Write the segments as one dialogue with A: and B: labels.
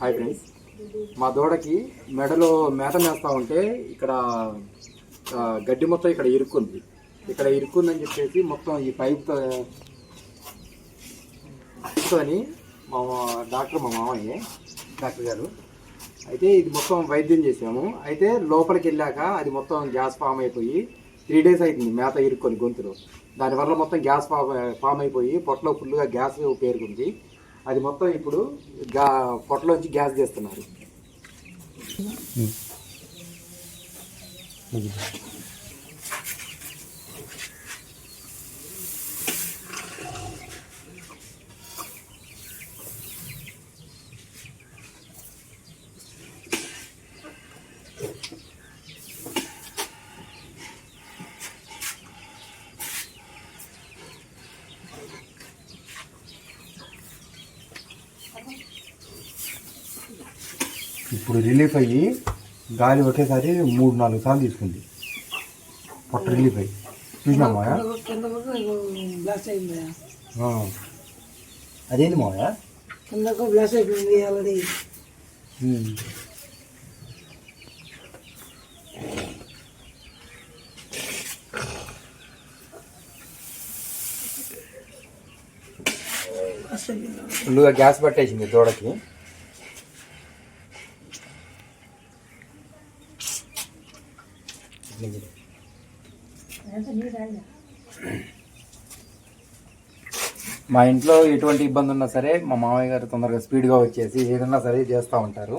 A: Hi friends. మా దూడకి మెడలో మేత మేస్తా ఉంటే ఇక్కడ గడ్డి మొత్తం ఇక్కడ ఇరుక్కుంది. ఇక్కడ ఇరుక్కుందని చెప్పేసి మొత్తం ఈ పైప్తో అని మా డాక్టర్ మా మామయ్య డాక్టర్ గారు. అయితే ఇది మొత్తం వైద్యం చేసాము అయితే లోపలికి వెళ్ళాక అది మొత్తం గ్యాస్ ఫామ్ అయిపోయి త్రీ డేస్ అవుతుంది మేత ఇరుక్కొని గొంతులో. దానివల్ల మొత్తం గ్యాస్ ఫామ్ ఫామ్ అయిపోయి పొట్టలో ఫుల్గా గ్యాస్ పేరుకుంది. అది మొత్తం ఇప్పుడు గా పొట్టలోంచి గ్యాస్ తీస్తున్నారు ఇప్పుడు రిలీఫ్ అయ్యి గాలి ఒకేసారి మూడు నాలుగు సార్లు తీసుకుంది. పొట్ట రిలీఫ్ అయ్యి. చూసినామా అదేంటి మావయ్య.
B: కిందకు అయిపోయింది ఆల్రెడీ
A: ఫుల్గా గ్యాస్ పట్టేసింది దూడకి. మా ఇంట్లో ఎటువంటి ఇబ్బంది ఉన్నా సరే మా మామయ్య గారు తొందరగా స్పీడ్గా వచ్చేసి ఏదన్నా సరే చేస్తూ ఉంటారు.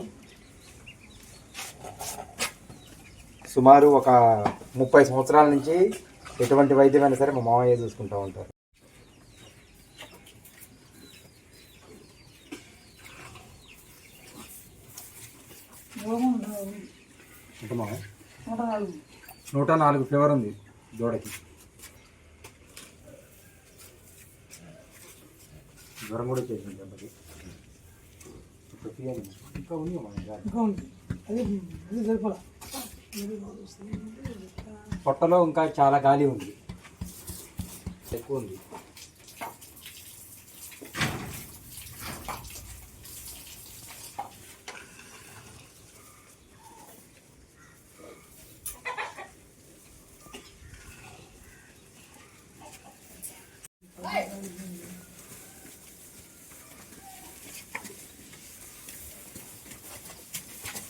A: సుమారు ఒక ముప్పై సంవత్సరాల నుంచి ఎటువంటి వైద్యమైనా సరే మా మామయ్య చూసుకుంటూ ఉంటారు.
B: నూట నాలుగు.
A: ఫీవర్ ఉంది. దూడకి జ్వరం కూడా చేసింది దెబ్బకి ఇప్పుడు. ఇంకా ఉంది.
B: ఇంకా. ఉంది. అది అది సరిపడా
A: పొట్టలో ఇంకా చాలా గాలి ఉంది. ఎక్కువ ఉంది.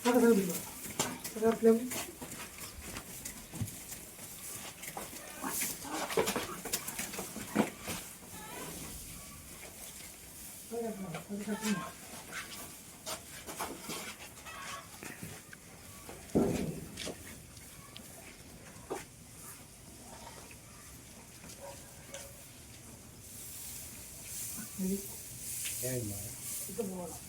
B: आपलं Yeah, yeah.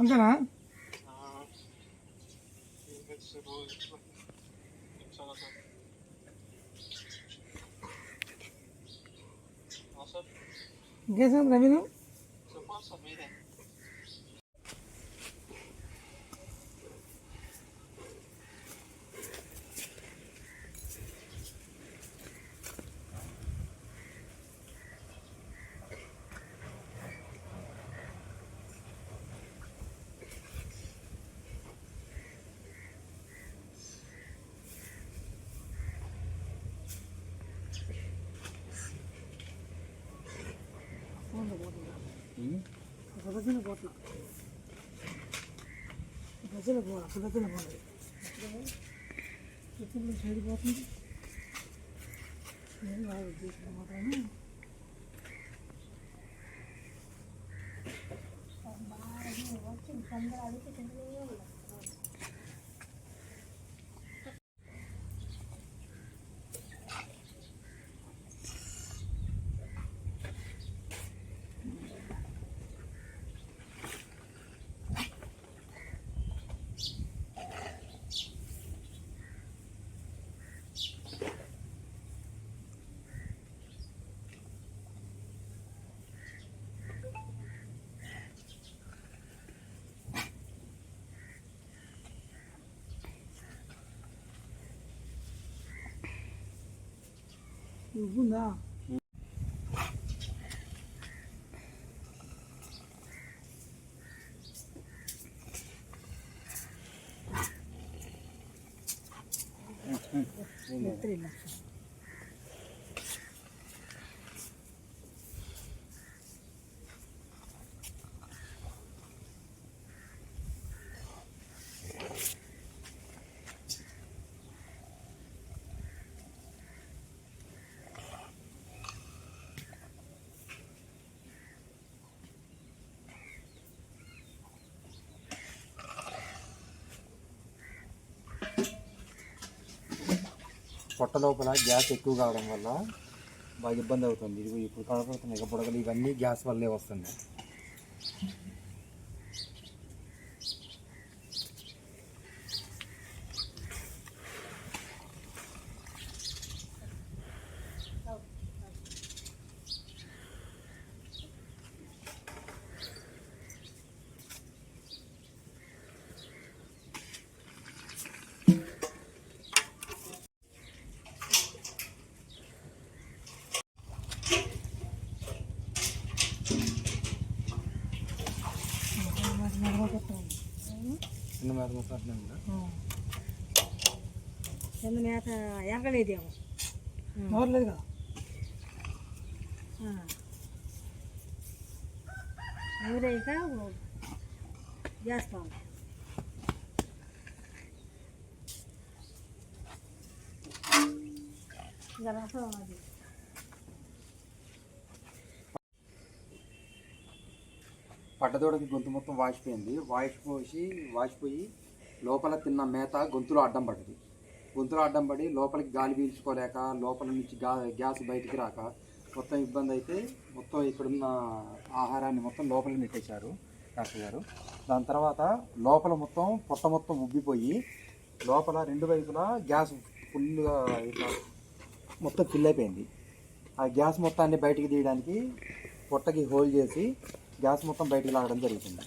B: 안되나? ¿Qué es un camino? Se puede subir, eh. పదకొండు పోట్ల భజన పోవాలి అక్కడ దశలో పోవాలి ఇప్పుడు సైడ్ పోతుంది ఏం కాదు ఉద్దేశం మాత్రమే ఉందా
A: పొట్ట లోపల గ్యాస్ ఎక్కువ కావడం వల్ల బాగా ఇబ్బంది అవుతుంది. ఇది ఇప్పుడు కనపడుతున్నాయి ఇక బుడగలు ఇవన్నీ గ్యాస్ వల్లే వస్తుంది చిన్న మేత మొత్తం అట్లే ఉందా
C: చిన్న మేత ఎరగలేదేమో
B: ఎవరు లేదు కదా
C: ఎవరైక చేస్తాం ఇంకా రసం అది
A: పడ్డదోడకి గొంతు మొత్తం వాచిపోయింది వాసిపోసి వాచిపోయి లోపల తిన్న మేత గొంతులో అడ్డం పడ్డది. గొంతులో అడ్డం పడి లోపలికి గాలి పీల్చుకోలేక లోపల నుంచి గా గ్యాస్ బయటికి రాక మొత్తం ఇబ్బంది అయితే మొత్తం ఇక్కడున్న ఆహారాన్ని మొత్తం లోపల నెట్టేశారు డాక్టర్ గారు. దాని తర్వాత లోపల మొత్తం పొట్ట మొత్తం ఉబ్బిపోయి లోపల రెండు వైపులా గ్యాస్ ఫుల్గా ఇట్లా మొత్తం ఫిల్ అయిపోయింది. ఆ గ్యాస్ మొత్తాన్ని బయటికి తీయడానికి పొట్టకి హోల్ చేసి గ్యాస్ మొత్తం బయటికి లాగడం జరుగుతుంది.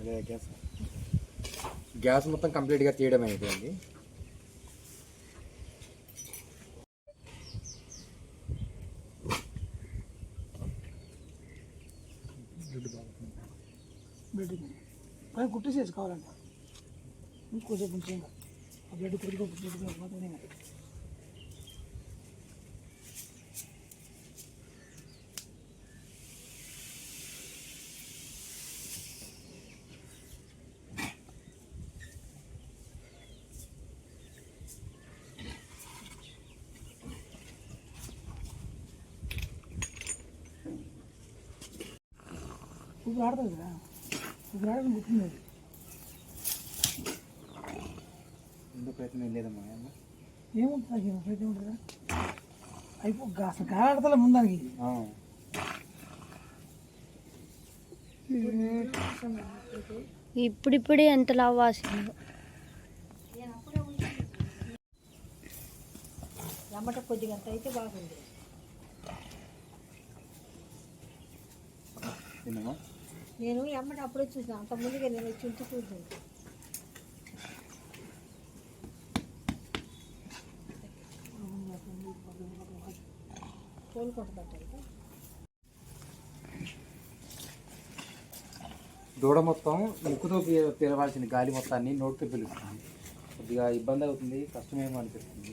A: ఇదే గ్యాస్. గ్యాస్ మొత్తం కంప్లీట్గా తీయడం అయిపోయింది.
B: బ్లడ్ కుట్టేసేసి కావాలంటే ఇంకోసేపు ఉంచి ఇంకా. ఆ బ్లడ్ కొద్దిగా కొద్దిగా ఇప్పుడు ఆడుతుంది కదా. ఇప్పుడు ఆడడం గుర్తుంది అది.
A: ఎందుకు ప్రయత్నం ఏం లేదమ్మా ఏమో.
B: ఏముంటుంది ప్రయత్నం ఉంటుందా అయిపో అసలు గాలాడతలే ముందానికి.
D: ఇప్పుడిప్పుడే ఎంత లావు వాసిందో.
C: ఎమ్మట కొద్దిగా అంత అయితే బాగుంది. నేను ఎమ్మటి అప్పుడే చూసాను. అంత ముందుగా నేను వచ్చి ఉంటే చూసాను
A: దూడ మొత్తం ముక్కుతో పిలవాల్సిన గాలి మొత్తాన్ని నోటితో పిలుస్తాను కొద్దిగా ఇబ్బంది అవుతుంది కష్టమేమో అనిపిస్తుంది.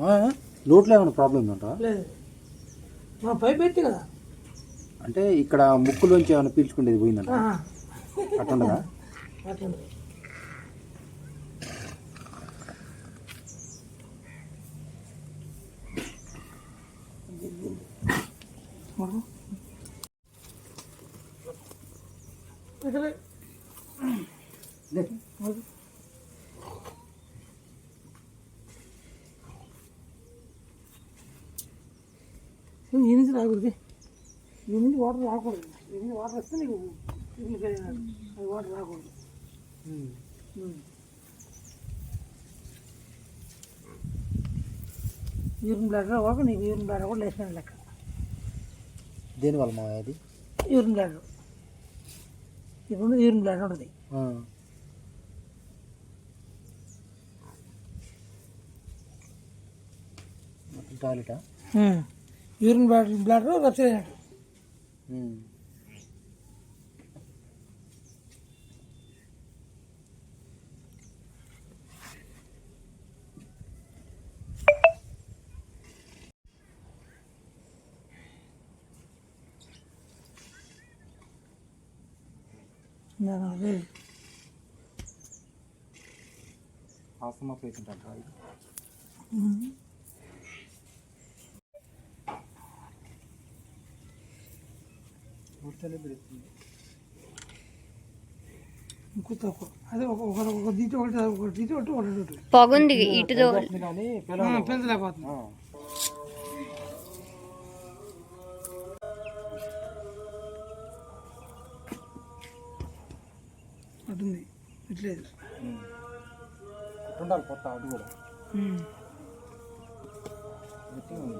A: మా నోట్లో ఏమైనా ప్రాబ్లం ఉందంట?
B: లేదు. మా పైప్ ఎత్తి కదా.
A: అంటే ఇక్కడ ముక్కులోంచి ఏమైనా పీల్చుకునేది పోయిందంట?
B: ఆహా.
A: అట్లుండదా
B: అట్లా ఉంది. నువ్వు ఈ నుంచి రాకూడదు. ఈ నుంచి వాటర్ రాకూడదు. ఈ నుంచి వాటర్ వస్తే నీకు అది వాటర్ రాకూడదు. యూరిన్ బ్లాడర్ అవ్వక నీకు యూరిన్ బ్లాడర్ కూడా లేచిన లెక్క.
A: దేనివల్ల మా అది?
B: Urine bladder. ఇప్పుడు యూరిన్ బ్లాడర్ ఉంటుంది.
A: టాయిలెటా?
B: యూరిన్ బ్లాడర్ బ్లాడర్ రప్చర్ అయినట్టు నా- లేదు.
A: ఆస్తమా పేషెంట్ అంట
B: ఉమ్. ఇంకో తక్కువ అదే ఒక ఒక ఒక దీటి ఒకటి ఒక దీటి ఒకటి ఒకటి ఒకటి.
D: పొగుంది ఇటుదో
A: కానీ
B: పెంచలేకపోతుంది అటుంది. ఇట్లేదు
A: ఉండాలి కొత్త అది కూడా.
B: ఉమ్.
A: గట్టిగా ఉంది